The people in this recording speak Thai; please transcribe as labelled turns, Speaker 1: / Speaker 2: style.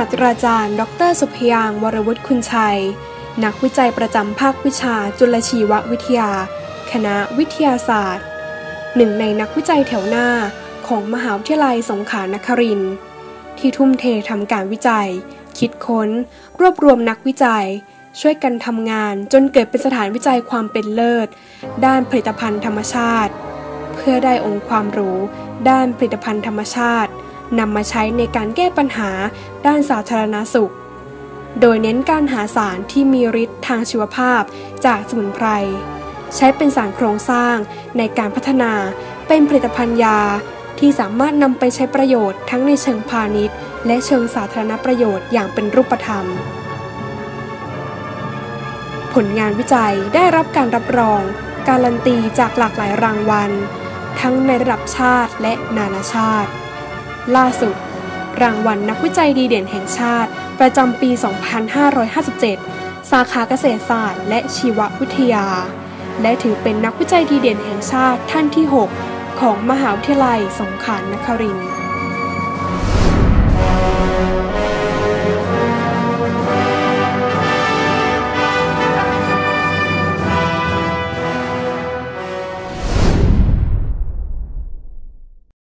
Speaker 1: าสตราจารย์ ดร สุพยางวรวุฒิคุณชัย นักวิจัยประจำภาควิชาจุลชีววิทยา คณะวิทยาศาสตร์ หนึ่งในนักวิจัยแถวหน้าของมหาวิทยาลัยสงขลานครินทร์ที่ทุ่มเททำการวิจัย คิดค้น รวบรวมนักวิจัย ช่วยกันทำงานจนเกิดเป็นสถานวิจัยความเป็นเลิศ ด้านผลิตภัณฑ์ธรรมชาติ เพื่อได้องค์ความรู้ ด้านผลิตภัณฑ์ธรรมชาติ นำมาใช้ในการแก้ปัญหาด้านสาธารณสุข โดยเน้นการหาสารที่มีฤทธิ์ทางชีวภาพจากสมุนไพร ใช้เป็นสารโครงสร้างในการพัฒนาเป็นผลิตภัณฑ์ยาที่สามารถนำไปใช้ประโยชน์ทั้งในเชิงพาณิชย์ และเชิงสาธารณประโยชน์อย่างเป็นรูปธรรม ผลงานวิจัยได้รับการรับรอง การันตีจากหลากหลายรางวัล ทั้งในระดับชาติและนานาชาติ ล่าสุด รางวัลนักวิจัยดีเด่นแห่งชาติ ประจำปี 2557 สาขาเกษตรศาสตร์ และชีววิทยา และถือเป็นนักวิจัยดีเด่นแห่งชาติท่านที่ 6 ของมหาวิทยาลัยสงขลานครินทร์